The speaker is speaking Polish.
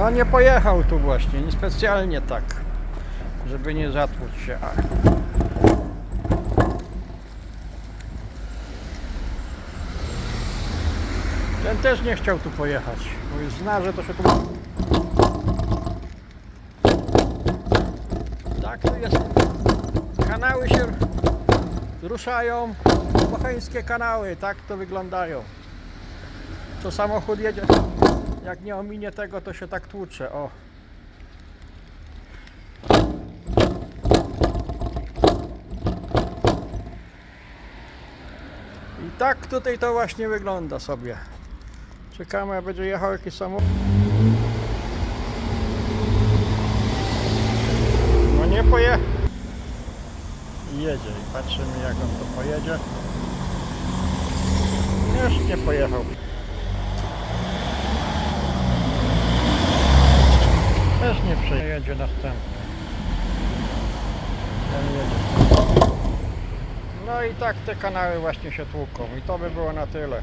No nie pojechał tu właśnie, niespecjalnie tak, żeby nie zatłuc się. Ten też nie chciał tu pojechać, bo już zna, że to się tu... Tak, tu jest. Kanały się ruszają, bocheńskie kanały, tak to wyglądają. To samochód jedzie, jak nie ominie tego, to się tak tłucze, o. I tak tutaj to właśnie wygląda sobie. Czekamy, a będzie jechał jakiś samochód. No nie poje. Jedzie i patrzymy jak on to pojedzie. Już nie pojechał. Też przejedzie następny. Ten jedzie. No i tak te kanały właśnie się tłuką. I to by było na tyle.